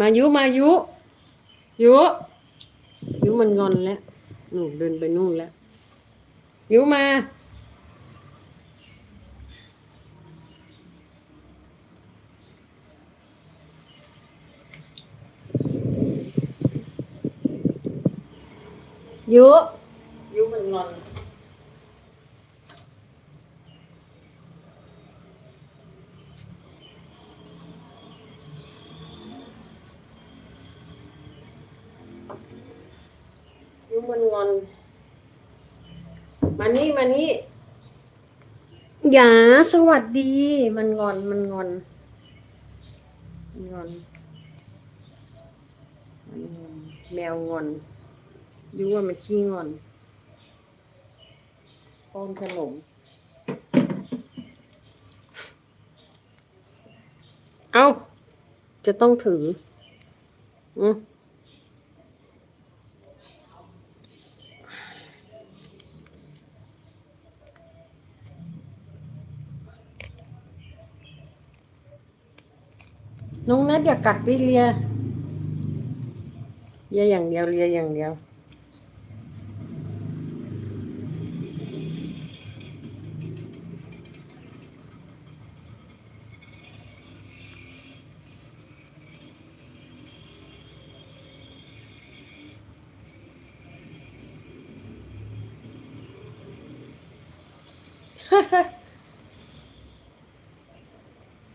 มายุมายุ ยุยุมันงอนแล้วหนูเดินไปนู่นแล้ว ยุมา ยุยุมันงอน ยุมันงอน มานี่มานี่อย่าสวัสดี มันงอนมันงอนงอนแมวงอนยุว่ามันขี้งอนป้อนขนมเอาจะต้องถือ อืม น้องนัดอย่ากัดดิเลียเลียอย่างเดียวเลียอย่างเดียว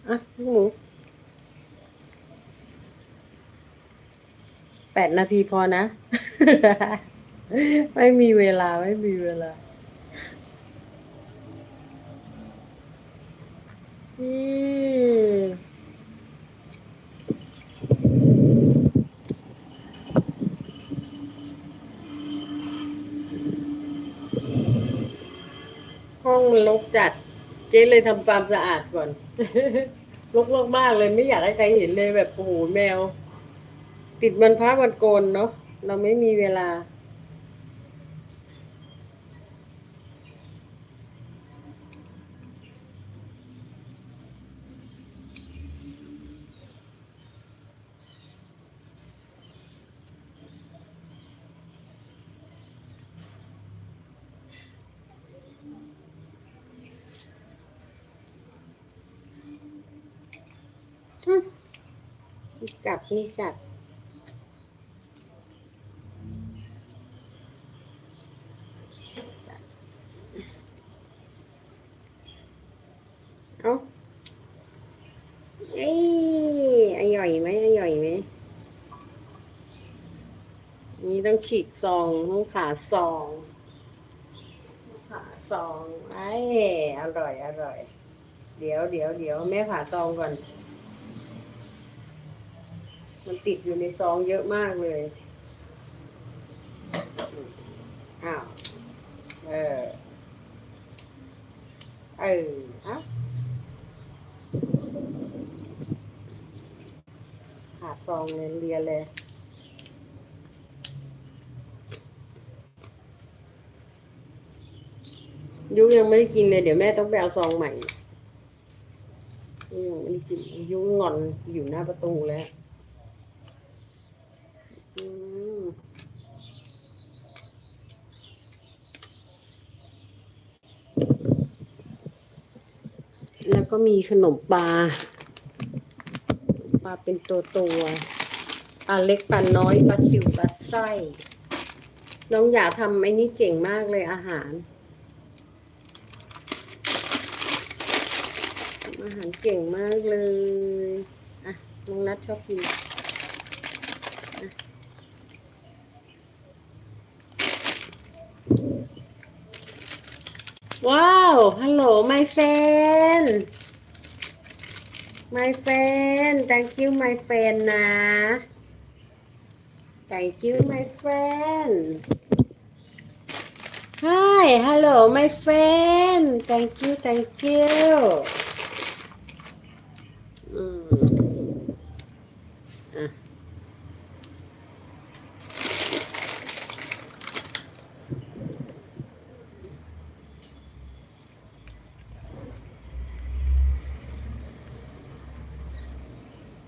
อะลูกหมู แปดนาทีพอนะ ไม่มีเวลาไม่มีเวลา นี่ห้องมันรกจัด เจ๊เลยทำความสะอาดก่อนรกมากๆเลยไม่อยากให้ใครเห็นเลยแบบโอ้โหแมว ติดวันพระวันโกนเนาะเราไม่มีเวลาอืมมีกัดมีกัด เอาเอ้ยอร่อยไหมอร่อยไหมนี่ ต้องฉีกซองต้องผ่าซองผ่าซองไอ้อร่อยอร่อย เดี๋ยวเดี๋ยวเดี๋ยวแม่ผ่าซองก่อน มันติดอยู่ในซองเยอะมากเลยอ้าวเออเออเอะหาซองเลยเรียนเลย ยุยังไม่ได้กินเลย เดี๋ยวแม่ต้องไปเอาซองใหม่ยุยังไม่ได้กินยุงอนอยู่หน้าประตูแล้วแล้วก็มีขนมปลาปลาเป็นตัวตัวปลาเล็กปลาน้อยปลาสิวปลาไส้น้องอยาทำไอ้นี่เก่งมากเลยอาหารทำ อาหารเก่งมากเลย อะน้องนัดชอบกินว้าว ฮัลโหล my friend my friend thank you my friend นะ thank you my friend hi hello my friend thank you thank you อืมอะ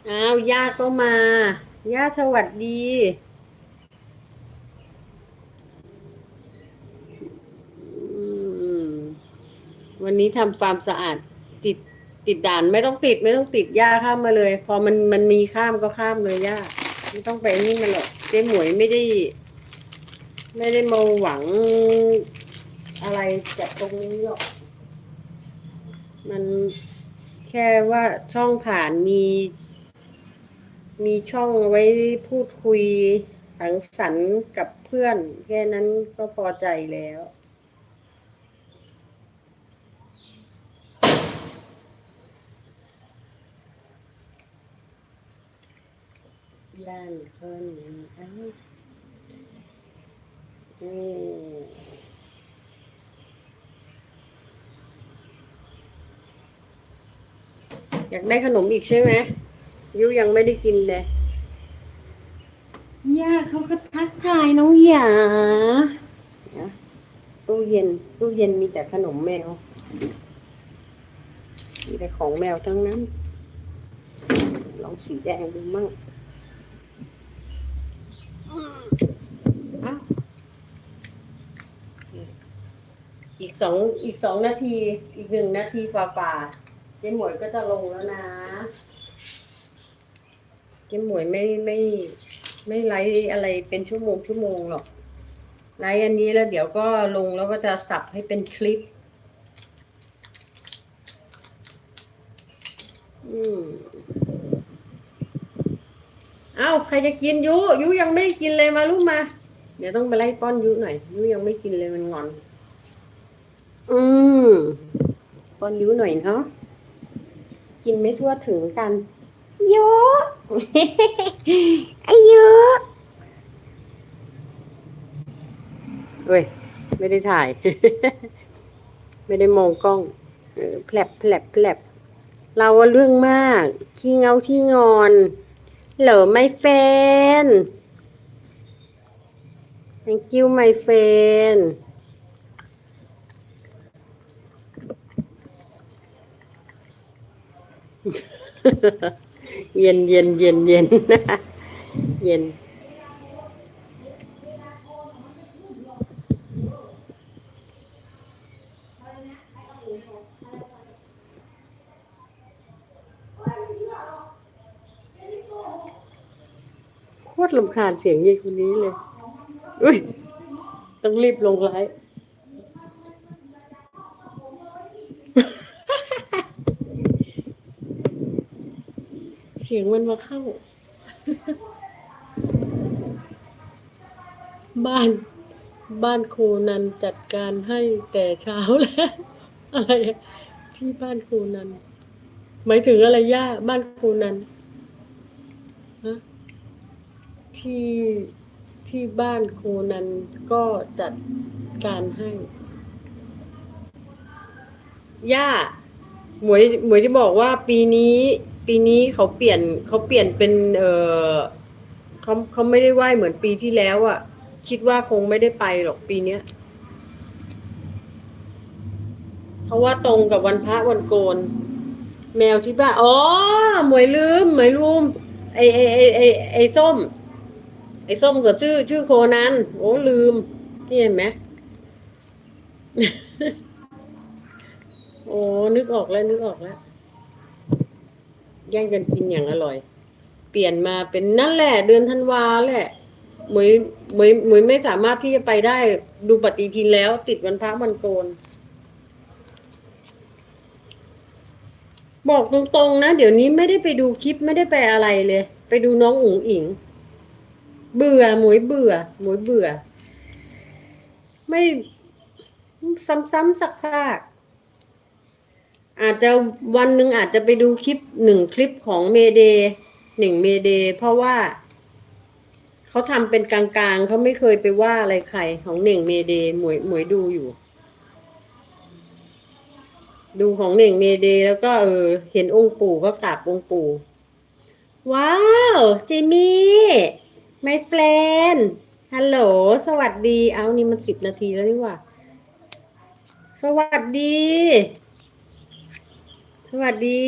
อ้าว ย่าก็มา ย่าสวัสดี วันนี้ทำฟาร์มสะอาด ติดติดด่านไม่ต้องติด ไม่ต้องติดย่าข้ามมาเลย พอมันมันมีข้ามก็ข้ามเลยย่าไม่ต้องไปนี่มันหรอกเจ๊หมวยไม่ได้ ไม่ได้มาหวังอะไรจากตรงนี้หรอก มันแค่ว่าช่องผ่านมี มีช่องไว้พูดคุยสังสรรค์กับเพื่อน แค่นั้นก็พอใจแล้วด้านคนเอ้าอืมอยากได้ขนมอีกใช่ไหม ยุยังไม่ได้กินเลยย่าเขาก็ทักทายน้องหยานะตู้เย็น ตู้เย็นมีแต่ขนมแมว มีแต่ของแมวทั้งนั้น ลองสีแดงดูมั่งอ้าวอีกสองอีกสองนาที อีกหนึ่งนาทีฝ่าฝ่าๆเจ๊หมวยก็จะลงแล้วนะ เจ๊หมวยไม่ไม่ไม่ไลฟ์อะไรเป็นชั่วโมงชั่วโมงหรอกไลฟ์อันนี้แล้วเดี๋ยวก็ลงแล้วก็จะสับให้เป็นคลิป อืมเอ้าใครจะกินยุยุยังไม่ได้กินเลยมาลูกมา เดี๋ยวต้องไปไล่ป้อนยุหน่อยยุยังไม่กินเลยมันงอน อืมป้อนยุหน่อยเนาะกินไม่ทั่วถึงกัน ยุไอายุเว้ย ไม่ได้ถ่าย ไม่ได้มองกล้องแผลบแผลบแผลบเราว่าเรื่องมาก ขี้เงาที่งอน เหลอไม่เฟน thank you my friend เย็นเย็นเย็นเย็นเย็น โคตรลำคาญเสียงยายคนนี้เลย อุ้ย ต้องรีบลงไลฟ์ เสียงมันมาเข้า บ้าน บ้านโคนันจัดการให้แต่เช้าแล้ว อะไร ที่บ้านโคนันหมายถึงอะไรย่าบ้านโคนันฮะที่ที่บ้านโคนันก็จัดการให้ ย่าหมวยหมวยจะบอกว่าปีนี้ ปีนี้เขาเปลี่ยนเขาเปลี่ยนเป็นเออเขาเขาไม่ได้ไหว้เหมือนปีที่แล้วอะ่ะ คิดว่าคงไม่ได้ไปหรอกปีเนี้ยเพราะว่าตรงกับวันพระวันโกน แมวที่บ้านอ๋อหมวยลืมหมวยลืมไอไอไอไอไอส้ม ไอส้มก็ชื่อ ชื่อโคนันโอ้ลืมนี่เห็นไหมโอ้นึกออกแล้วนึกออกแล้ว แย่งกันกินอย่างอร่อย เปลี่ยนมาเป็นนั่นแหละ เดือนธันวาแหละหมวยหมวยหมวยไม่สามารถที่จะไปได้ดูปฏิทินแล้ว ติดวันพระวันโกน บอกตรงๆนะ เดี๋ยวนี้ไม่ได้ไปดูคลิปไม่ได้ไปอะไรเลย ไปดูน้องอุ๋งอิง เบื่อหมวยเบื่อหมวยเบื่อ ไม่ ซ้ำๆซักๆ อาจจะวันหนึ่งอาจจะไปดูคลิปหนึ่งคลิปของเมเดหนึ่งเมเดเพราะว่า เขาทำเป็นกลางๆ เขาไม่เคยไปว่าอะไรใครของหนึ่งเมเดหมวยหมวยดูอยู่ ดูของหนึ่งเมเดแล้วก็เออ เห็นองค์ปู่ก็กราบองค์ปู่ ว้าวจิมี่ my friend ฮัลโหล สวัสดี เอานี่มันสิบนาทีแล้วนี่ว่า สวัสดี สวัสดี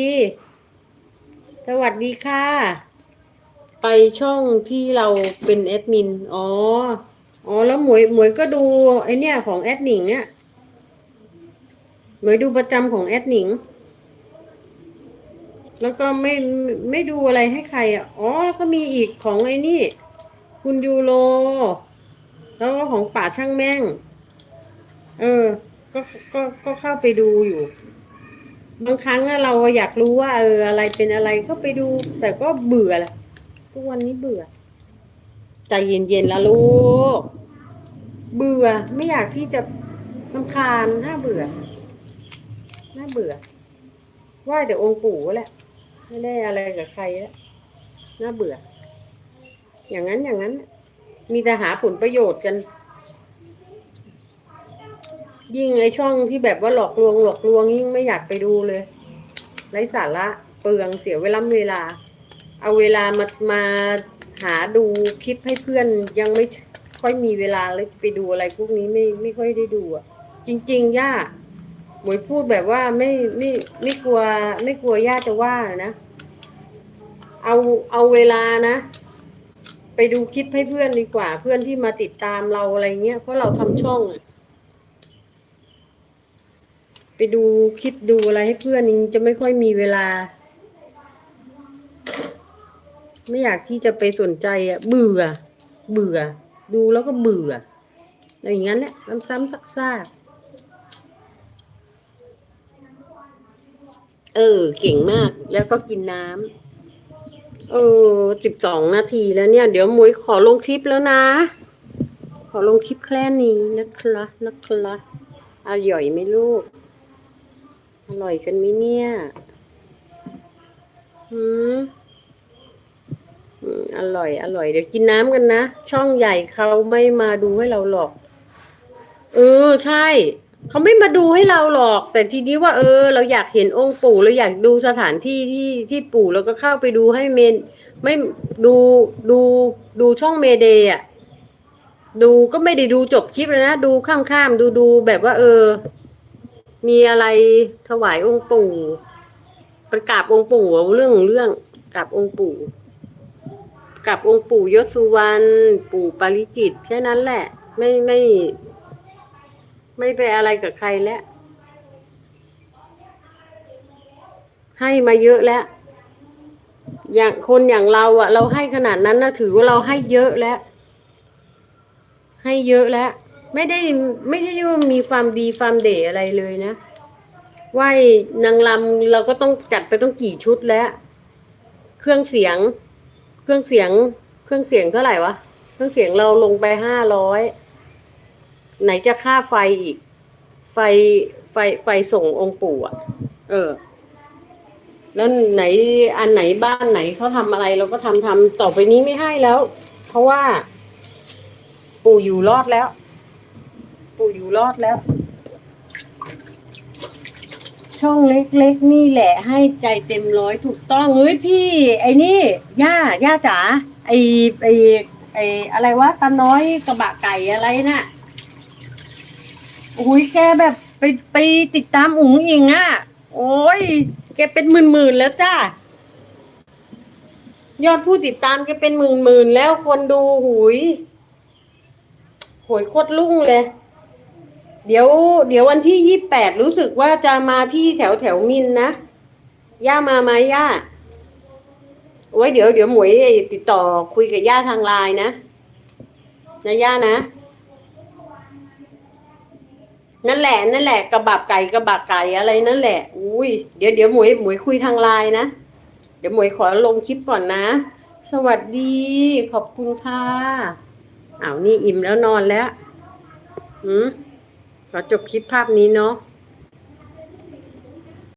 สวัสดีค่ะ ไปช่องที่เราเป็นแอดมิน อ๋อ อ๋อ แล้วหมวยหมวยก็ดูไอเนี่ยของแอดหนิงเนี่ยหมวยดูประจำของแอดหนิง แล้วก็ไม่ไม่ดูอะไรให้ใครอะอ๋อ แล้วก็มีอีกของไอ้นี่ คุณยูโร แล้วก็ของป่าช่างแม่ง เออ ก็ ก็ ก็เข้าไปดูอยู่ บางครั้งเราอยากรู้ว่าเอออะไรเป็นอะไรก็ไปดู แต่ก็เบื่อแหละทุกวันนี้เบื่อ ใจเย็นๆละลูก เบื่อไม่อยากที่จะลำคาญน่าเบื่อน่าเบื่อไหว่าแต่องค์ปู่แหละไม่ได้อะไรกับใครแล้วน่าเบื่อ อย่างนั้นอย่างนั้น มีแต่หาผลประโยชน์กัน ยิ่งไอช่องที่แบบว่าหลอกลวงหลอกลวงยิ่งไม่อยากไปดูเลยไร้สาระเปลืองเสียเวลาเวลา เอาเวลามามาหาดูคลิปให้เพื่อนยังไม่ค่อยมีเวลาเลยไปดูอะไรพวกนี้ไม่ไม่ค่อยได้ดูอะ จริง ๆ ย่าหมวยพูดแบบว่าไม่ไม่ไม่กลัว ไม่กลัวย่าจะว่านะเอาเอาเวลานะ ไปดูคลิปให้เพื่อนดีกว่า เพื่อนที่มาติดตามเราอะไรเงี้ยเพราะเราทำช่องอะ ไปดูคลิปดูอะไรให้เพื่อนยังจะไม่ค่อยมีเวลา ไม่อยากที่จะไปสนใจอะ เบื่อ เบื่อ ดูแล้วก็เบื่ออะไรอย่างนั้นแหละซ้ำๆซักๆเออ เก่งมากแล้วก็กินน้ำเออสิบสองนาทีแล้วเนี่ย เดี๋ยวมุ้ยขอลงคลิปแล้วนะ ขอลงคลิปแค่นี้นะคะนะคะอร่อยไหมลูก อร่อยกันไหมเนี่ยหืมอืมอร่อย อร่อย เดี๋ยวกินน้ำกันนะ ช่องใหญ่เขาไม่มาดูให้เราหรอก เออ ใช่ เขาไม่มาดูให้เราหรอก แต่ทีนี้ว่า เออ เราอยากเห็นองค์ปู่ เราอยากดูสถานที่ที่ที่ปู่เราก็เข้าไปดูให้เมน ไม่ดูดูดูช่องเมเดย์อะ ดูก็ไม่ได้ดูจบคลิปเลยนะ ดูข้ามๆ ดูดูแบบว่า เออ มีอะไรถวายองค์ปู่ ประกาบองค์ปู่เรื่องเรื่องกราบองค์ปู่กับองค์ปู่ยศสุวรรณปู่ปาริจิตแค่นั้นแหละ ไม่ไม่ ไม่ไปอะไรกับใครแล้ว ให้มาเยอะแล้ว อย่างคนอย่างเราอะเราให้ขนาดนั้นนะถือว่าเราให้เยอะแล้ว ให้เยอะแล้ว ไม่ได้ไม่ได้ว่ามีความดีความเด่อะไรเลยนะไหวนางลำเราก็ต้องจัดไปต้องกี่ชุดแล้ว เครื่องเสียง เครื่องเสียง เครื่องเสียงเท่าไหร่วะเครื่องเสียงเราลงไปห้าร้อยไหนจะค่าไฟอีก ไฟไฟไฟส่งองค์ปู่อะ เออ แล้วไหนอันไหนบ้านไหนเขาทำอะไรเราก็ทำทำต่อไปนี้ไม่ให้แล้ว เพราะว่า ปู่อยู่รอดแล้ว ปู่อยู่รอดแล้ว ช่องเล็กๆ นี่แหละ ให้ใจเต็มร้อยถูกต้องเฮ้ยพี่ ไอ้นี่ ย่า ย่าจ๋าไอ้ไอ้ไอ้อะไรวะตาน้อยกระบะไก่อะไรน่ะโอ้ยแกแบบไปไปติดตามอุ๋งอิงอะ โอ้ยแกเป็นหมื่นๆแล้วจ้ายอดผู้ติดตามแกเป็นหมื่นๆแล้วคนดูหุยโหยโคตรลุ่งเลย เดี๋ยว เดี๋ยววันที่ยี่แปดรู้สึกว่าจะมาที่แถวแถวมินนะ ย่ามาไหมย่าโอ้ยเดี๋ยวเดี๋ยวหมวยติดต่อคุยกับย่าทางไลน์นะนะย่านะ นั่นแหละนั่นแหละกระบาบไก่กระบาบไก่อะไรนั่นแหละอุ้ยเดี๋ยวเดี๋ยวหมวยหมวยคุยทางไลน์นะเดี๋ยวหมวยขอลงคลิปก่อนนะ สวัสดี ขอบคุณค่ะอ้าวนี่อิ่มแล้วนอนแล้วหืม ขอจบคลิปภาพนี้เนาะ